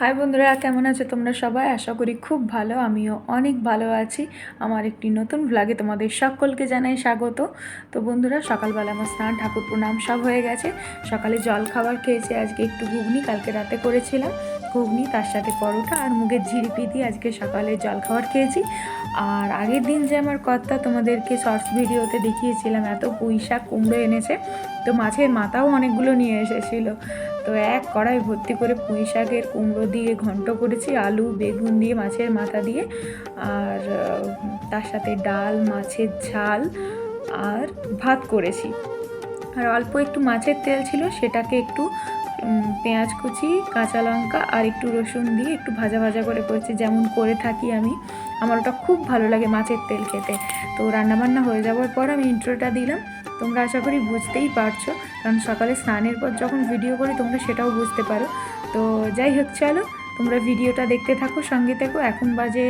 High বন্ধুরা, কেমন আছো তোমরা সবাই? আশা করি খুব ভালো, আমিও অনেক ভালো আছি। আমার একটি নতুন ভ্লগে তোমাদের সকলকে জানাই স্বাগত। তো বন্ধুরা, সকালবেলা আমার স্নান, ঠাকুর প্রণাম সব হয়ে গেছে। সকালে জল খাবার খেয়েছি, আজকে একটু ঘুগনি, কালকে রাতে করেছিলাম। ঘুগনি, তার সাথে পরোটা আর মুগের ঝিরিপি দিয়ে আজকে সকালে জল খাবার খেয়েছি। আর আগের দিন যে আমার কর্তা তোমাদেরকে শর্টস ভিডিওতে দেখিয়েছিলাম, এত পুঁই শাক কুমড়ো এনেছে। তো মাছের মাথাও অনেকগুলো নিয়ে এসেছিল। তো এক কড়াই ভর্তি করে পুঁই শাকের কুমড়ো দিয়ে ঘন্ট করেছি, আলু, বেগুন দিয়ে, মাছের মাথা দিয়ে, আর তার সাথে ডাল, মাছের ঝাল আর ভাত করেছি। আর অল্প একটু মাছের তেল ছিল, সেটাকে একটু পেঁয়াজ কুচি, কাঁচা লঙ্কা আর একটু রসুন দিয়ে একটু ভাজা ভাজা করে করেছি, যেমন করে থাকি আমি। আমার ওটা খুব ভালো লাগে মাছের তেল খেতে। তো রান্নাবান্না হয়ে যাওয়ার পর আমি ইন্ট্রোটা দিলাম। তোমরা আশা করি বুঝতেই পারছ। কারণ সকালে স্নানের পর যখন ভিডিও করি, তোমরা সেটাও বুঝতে পারো। তো যাই হোক, চলো, তোমরা ভিডিওটা দেখতে থাকো, সঙ্গে থেকো। এখন বাজে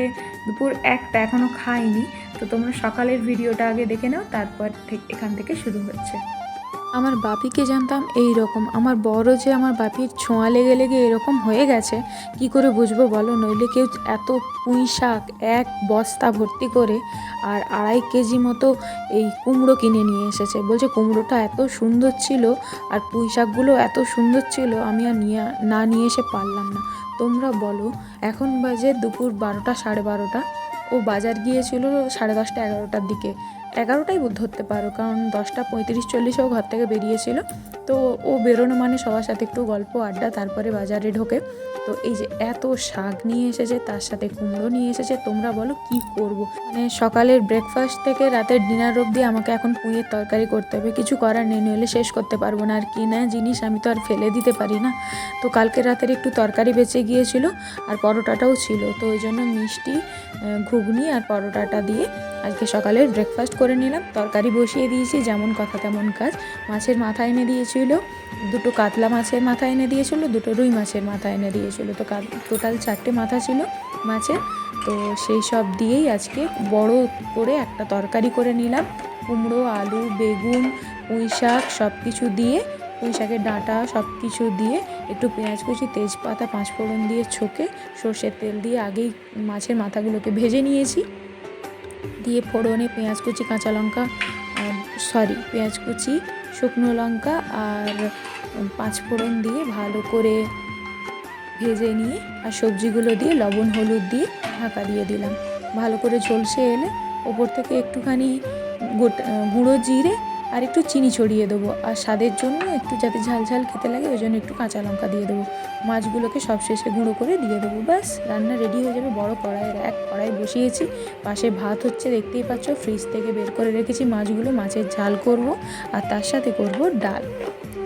দুপুর একটা এখনও খাইনি। তো তোমরা সকালের ভিডিওটা আগে দেখে নাও, তারপর থেকে এখান থেকে শুরু হচ্ছে। আমার বাপিকে জানতাম এই রকম। আমার বড় যে আমার বাপির ছোঁয়া লেগে লেগে এরকম হয়ে গেছে, কি করে বুঝব বলো? নইলে কেউ এত পুঁই শাক, এক বস্তা ভর্তি করে আর আড়াই কেজি মতো এই কুমড়ো কিনে নিয়ে এসেছে। বলছে, কুমড়োটা এত সুন্দর ছিল আর পুঁই শাকগুলো এত সুন্দর ছিল, আমি আর নিয়ে, না নিয়ে এসে পারলাম না। তোমরা বলো, এখন বাজে দুপুর বারোটা, সাড়ে বারোটা। ও বাজার গিয়েছিল সাড়ে দশটা, এগারোটার দিকে। এগারোটাই ধরতে পারো, কারণ দশটা পঁয়ত্রিশ চল্লিশেও ঘর থেকে বেরিয়েছিল। তো ও বেরোনো মানে সবার সাথে একটু গল্প, আড্ডা, তারপরে বাজারে ঢোকে। তো এই যে এত শাক নিয়ে এসেছে, তার সাথে কুমড়ো নিয়ে এসেছে, তোমরা বলো কি করব? মানে সকালের ব্রেকফাস্ট থেকে রাতের ডিনার অবধি আমাকে এখন পুঁয়ের তরকারি করতে হবে। কিছু করার নেই, নইলে শেষ করতে পারব না। আর কিনা জিনিস আমি তো আর ফেলে দিতে পারি না। তো কালকে রাতের একটু তরকারি বেঁচে গিয়েছিল, আর পরোটাটাও ছিল। তো ওই জন্য মিষ্টি ঘুগনি আর পরোটাটা দিয়ে আজকে সকালে ব্রেকফাস্ট করে নিলাম। তরকারি বসিয়ে দিয়েছি, যেমন কথা তেমন কাজ। মাছের মাথা এনে দিয়েছিল, দুটো কাতলা মাছের মাথা এনে দিয়েছিল, দুটো রুই মাছের মাথা এনে দিয়েছিল। তো টোটাল চারটে মাথা ছিল মাছের। তো সেই সব দিয়েই আজকে বড় করে একটা তরকারি করে নিলাম। কুমড়ো, আলু, বেগুন, পুঁই শাক সব কিছু দিয়ে, পুঁই শাকের ডাঁটা সব কিছু দিয়ে, একটু পেঁয়াজ কুচি, তেজপাতা, পাঁচফোড়ন দিয়ে ছোকে, সর্ষের তেল দিয়ে আগেই মাছের মাথাগুলোকে ভেজে নিয়েছি। দিয়ে ফোড়নে পেঁয়াজ কুচি, কাঁচা লঙ্কা সরি পেঁয়াজ কুচি, শুকনো লঙ্কা আর পাঁচ ফোড়ন দিয়ে ভালো করে ভেজে নিয়ে আর সবজিগুলো দিয়ে লবণ, হলুদ দিয়ে ঢাকা দিয়ে দিলাম। ভালো করে ঝলসে এলে ওপর থেকে একটুখানি গোটা, গুঁড়ো জিরে আর একটু চিনি ছড়িয়ে দেবো। আর স্বাদের জন্য একটু যাতে ঝাল ঝাল খেতে লাগে, ওই জন্য একটু কাঁচা লঙ্কা দিয়ে দেবো। মাছগুলোকে সব শেষে গুঁড়ো করে দিয়ে দেবো। ব্যাস, রান্না রেডি হয়ে যাবে। বড় কড়াইয়ের এক কড়াই বসিয়েছি। পাশে ভাত হচ্ছে, দেখতেই পাচ্ছ ফ্রিজ থেকে বের করে রেখেছি মাছগুলো। মাছের ঝাল করব, আর তার সাথে করব ডাল।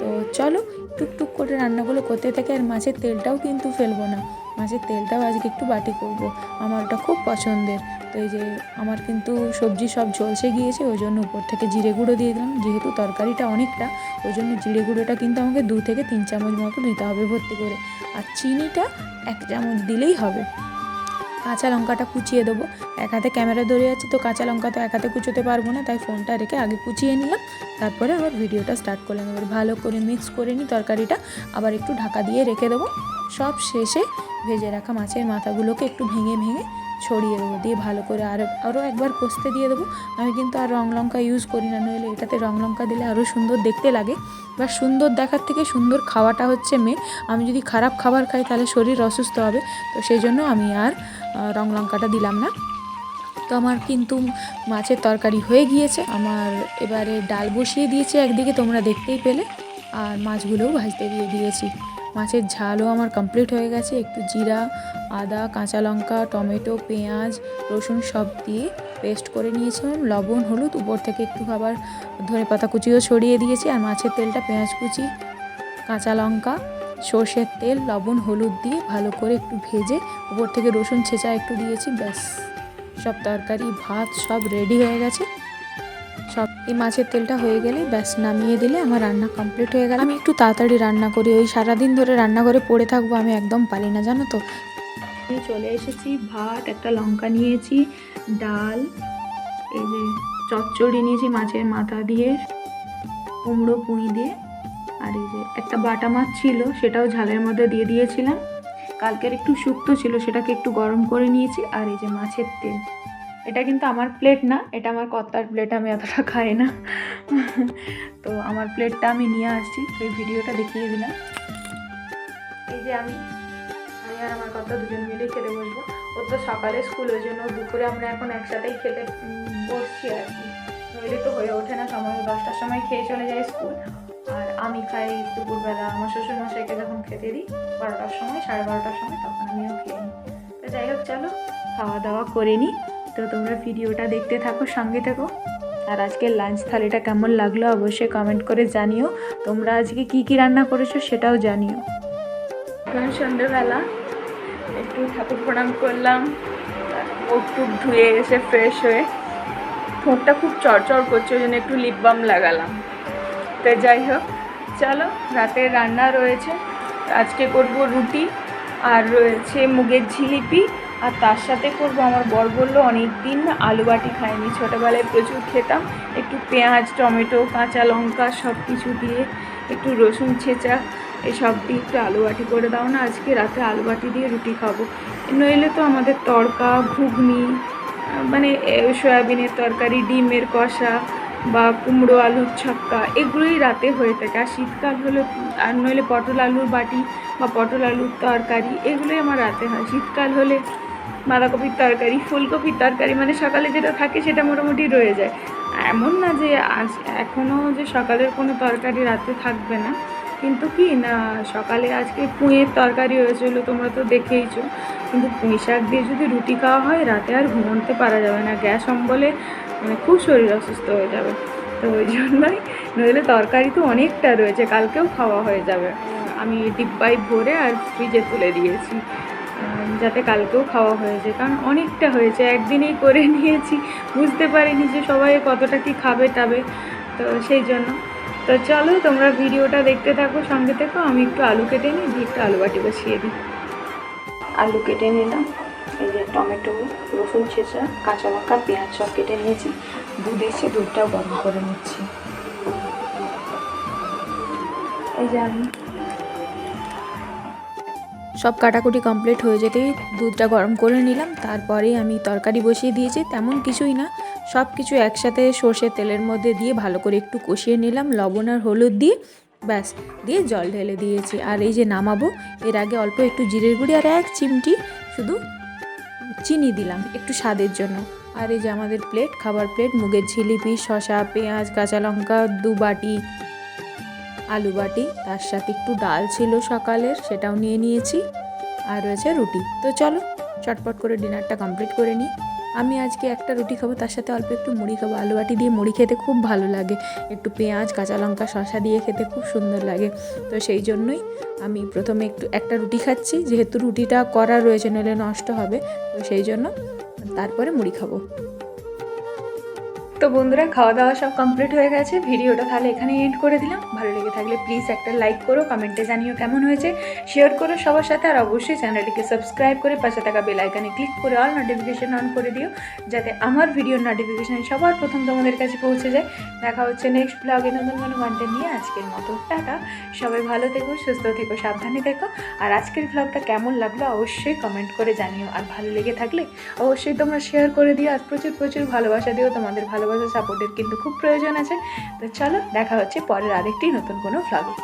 তো চলো, টুকটুক করে রান্নাগুলো করতে থাকে, আর মাছের তেলটাও কিন্তু ফেলব না। মাছের তেলটাও আজকে একটু বাটি করব। আমার ওটা খুব পছন্দের। তো এই যে আমার কিন্তু সবজি সব ঝলসে গিয়েছে, ওই জন্য উপর থেকে জিরে গুঁড়ো দিয়ে দিলাম। যেহেতু তরকারিটা অনেকটা, ওই জন্য জিরে গুঁড়োটা কিন্তু আমাকে দু থেকে তিন চামচ মতো দিতে হবে ভর্তি করে। আর চিনিটা এক চামচ দিলেই হবে। কাঁচা লঙ্কাটা কুচিয়ে দেবো। এক হাতে ক্যামেরা ধরে যাচ্ছে তো কাঁচা লঙ্কা তো এক হাতে কুচোতে পারব না, তাই ফোনটা রেখে আগে কুচিয়ে নিলাম। তারপরে আবার ভিডিওটা স্টার্ট করলাম। এবার ভালো করে মিক্স করে নিই তরকারিটা। আবার একটু ঢাকা দিয়ে রেখে দেবো। সব শেষে ভেজে রাখা মাছের মাথাগুলোকে একটু ভেঙে ভেঙে ছড়িয়ে দেবো। দিয়ে ভালো করে আরও আরও একবার কষতে দিয়ে দেবো। আমি কিন্তু আর রং লঙ্কা ইউজ করি না, নইলে এটাতে রং লঙ্কা দিলে আরও সুন্দর দেখতে লাগে। বা সুন্দর দেখার থেকে সুন্দর খাওয়াটা হচ্ছে মেন আমি যদি খারাপ খাবার খাই তাহলে শরীর অসুস্থ হবে। তো সেই জন্য আমি আর রং লঙ্কাটা দিলাম না। তো আমার কিন্তু মাছের তরকারি হয়ে গিয়েছে। আমার এবারে ডাল বসিয়ে দিয়েছি একদিকে, তোমরা দেখতেই পেলে। আর মাছগুলোও ভাজতে দিয়ে দিয়েছি। মাছের ঝালও আমার কমপ্লিট হয়ে গেছে। একটু জিরা, আদা, কাঁচা লঙ্কা, টমেটো, পেঁয়াজ, রসুন সব দিয়ে পেস্ট করে নিয়েছিলাম। লবণ, হলুদ, উপর থেকে একটু আবার ধনে পাতা কুচিও ছড়িয়ে দিয়েছি। আর মাছের তেলটা পেঁয়াজ কুচি, কাঁচা লঙ্কা, সর্ষের তেল, লবণ, হলুদ দিয়ে ভালো করে একটু ভেজে উপর থেকে রসুন ছেঁচা একটু দিয়েছি, ব্যাস। সব তরকারি, ভাত সব রেডি হয়ে গেছে। সব, এই মাছের তেলটা হয়ে গেলে ব্যাস, নামিয়ে দিলে আমার রান্না কমপ্লিট হয়ে গেল। আমি একটু তাড়াতাড়ি রান্না করি, ওই সারাদিন ধরে রান্নাঘরে পড়ে থাকব, আমি একদম পারি না, জানো তো। আমি চলে এসেছি, ভাত, একটা লঙ্কা নিয়েছি, ডাল, এই যে চচ্চড়ি নিয়েছি মাছের মাথা দিয়ে, কুমড়ো, পুঁই দিয়ে, আর এই যে একটা বাটা মাছ ছিল, সেটাও ঝালের মধ্যে দিয়ে দিয়েছিলাম। কালকের একটু শুক্তো ছিল, সেটাকে একটু গরম করে নিয়েছি, আর এই যে মাছের তেল। এটা কিন্তু আমার প্লেট না, এটা আমার কর্তার প্লেট আমি এতটা খাই না। তো আমার প্লেটটা আমি নিয়ে আসছি, তো এই ভিডিওটা দেখিয়ে দিলাম। এই যে আমি আমি আর আমার কর্তা দুজন মিলেই খেতে বসবো। ওর তো সকালে স্কুল ওই জন্য দুপুরে আমরা এখন একসাথেই খেতে বসছি আর কি। নইলে তো হয়ে ওঠে না, সময় দশটার সময় খেয়ে চলে যায় স্কুল আর আমি খাই দুপুরবেলা, আমার শ্বশুর মশাইকে যখন খেতে দিই, বারোটার সময়, সাড়ে বারোটার সময়, তখন আমিও খেয়ে নিই। তো যাই হোক, চলো খাওয়া দাওয়া করে নিই। তো তোমরা ভিডিওটা দেখতে থাকো, সঙ্গে থাকো। আর আজকের লাঞ্চ থালিটা কেমন লাগল অবশ্যই কমেন্ট করে জানিও। তোমরা আজকে কি কি রান্না করেছ সেটাও জানিও। কারণ সন্ধ্যেবেলা, একটু ঠাকুর প্রণাম করলাম। মুখ টুক ধুয়ে এসে ফ্রেশ হয়ে ঠোঁটটা খুব চড়চড় করছে, ওই জন্য একটু লিপ বাম লাগালাম। তো যাই হোক, চলো, রাতের রান্না রয়েছে। আজকে করব রুটি, আর রয়েছে মুগের ঝিলিপি আর তার সাথে করব, আমার বর বলল অনেক দিন আলু বাটি খাইনি। ছোটোবেলায় প্রচুর খেতাম। একটু পেঁয়াজ, টমেটো, কাঁচা লঙ্কা সব কিছু দিয়ে একটু রসুন ছেঁচা, এসব দিয়ে একটু আলু বাটি করে দাও না, আজকে রাতে আলু বাটি দিয়ে রুটি খাব। নইলে তো আমাদের তড়কা, ঘুগনি মানে সয়াবিনের তরকারি, ডিমের কষা বা কুমড়ো আলুর ছক্কা, এগুলোই রাতে হয়ে থাকে। আর শীতকাল হলে, আর নইলে পটল আলুর বাটি বা পটল আলুর তরকারি, এগুলোই আমার রাতে হয়। শীতকাল হলে বাঁধাকপির তরকারি, ফুলকপির তরকারি মানে সকালে যেটা থাকে সেটা মোটামুটি রয়ে যায়। এমন না যে আজ এখনও যে সকালের কোনো তরকারি রাতে থাকবে না। কিন্তু কি না, সকালে আজকে পুঁয়ের তরকারি হয়েছিল, তোমরা তো দেখেইছো। কিন্তু পুঁই শাক দিয়ে যদি রুটি খাওয়া হয়, রাতে আর ঘুমোতে পারা যাবে না। গ্যাস অম্বলে মানে খুব শরীর অসুস্থ হয়ে যাবে। তো ওই জন্যই, নইলে তরকারি তো অনেকটা রয়েছে, কালকেও খাওয়া হয়ে যাবে। আমি ডিব্বায় ভরে আর ফ্রিজে তুলে দিয়েছি। যাতে কালকেও খাওয়া হয়ে যায়। কারণ অনেকটা হয়েছে, একদিনেই করে নিয়েছি। বুঝতে পারিনি যে সবাই কতটা কি খাবে টাবে। তো সেই জন্য। তো চলো, তোমরা ভিডিওটা দেখতে থাকো, সঙ্গে থেকো। আমি একটু আলু কেটে নিই, দিয়ে একটু আলু বাটি বসিয়ে দিই। আলু কেটে নিলাম। এই যে টমেটো, রসুন ছেঁচা, কাঁচা লঙ্কা, পেঁয়াজ সব কেটে নিয়েছি। দুধ এসে দুধটাও গরম করে নিচ্ছি। এই যে আমি সব কাটাকুটি কমপ্লিট হয়ে যেতেই দুধটা গরম করে নিলাম। তারপরেই আমি তরকারি বসিয়ে দিয়েছি, তেমন কিছুই না। সব কিছু একসাথে সর্ষের তেলের মধ্যে দিয়ে ভালো করে একটু কষিয়ে নিলাম, লবণ আর হলুদ দিয়ে। ব্যাস, দিয়ে জল ঢেলে দিয়েছি। আর এই যে নামাবো, এর আগে অল্প একটু জিরের গুঁড়ি আর এক চিমটি শুধু চিনি দিলাম, একটু স্বাদের জন্য। আর এই যে আমাদের প্লেট খাবার প্লেট মুগের ঝিলিপি, শসা, পেঁয়াজ, কাঁচা লঙ্কা দু বাটি আলু বাটি, তার সাথে একটু ডাল ছিল সকালের, সেটাও নিয়ে নিয়েছি। আর রয়েছে রুটি। তো চলো, চটপট করে ডিনারটা কমপ্লিট করে নিই। আমি আজকে একটা রুটি খাব, তার সাথে অল্প একটু মুড়ি খাব। আলু বাটি দিয়ে মুড়ি খেতে খুব ভালো লাগে। একটু পেঁয়াজ, কাঁচা লঙ্কা, শসা দিয়ে খেতে খুব সুন্দর লাগে। তো সেই জন্যই আমি প্রথমে একটু একটা রুটি খাচ্ছি। যেহেতু রুটিটা করা রয়েছে, নইলে নষ্ট হবে। তো সেই জন্য তারপরে মুড়ি খাব। তো বন্ধুরা খাওয়া দাওয়া সব কমপ্লিট হয়ে গেছে। ভিডিওটা তাহলে এখানে এন্ড করে দিলাম। ভালো লেগে থাকলে প্লিজ একটা লাইক করো কমেন্টে জানিও কেমন হয়েছে। শেয়ার করো সবার সাথে আর অবশ্যই চ্যানেলটিকে সাবস্ক্রাইব করে পাশে থাকা বেল আইকনে ক্লিক করে অল নোটিফিকেশন অন করে দিও, যাতে আমার ভিডিওর নোটিফিকেশান সবার প্রথম তোমাদের কাছে পৌঁছে যায়। দেখা হচ্ছে নেক্সট ব্লগে নতুন কোনো কন্টেন্ট নিয়ে। আজকের মতো টাটা। সবাই ভালো থেকো, সুস্থ থেকো, সাবধানে থেকো। আর আজকের ব্লগটা কেমন লাগল অবশ্যই কমেন্ট করে জানিও। আর ভালো লেগে থাকলে অবশ্যই তোমরা শেয়ার করে দিও। আর প্রচুর প্রচুর ভালোবাসা দিও তোমাদের ভালোবাসা সাপোর্টের কিন্তু খুব প্রয়োজন আছে। তো চলো, দেখা হচ্ছে পরের আরেকটি নতুন কোনো ভ্লগে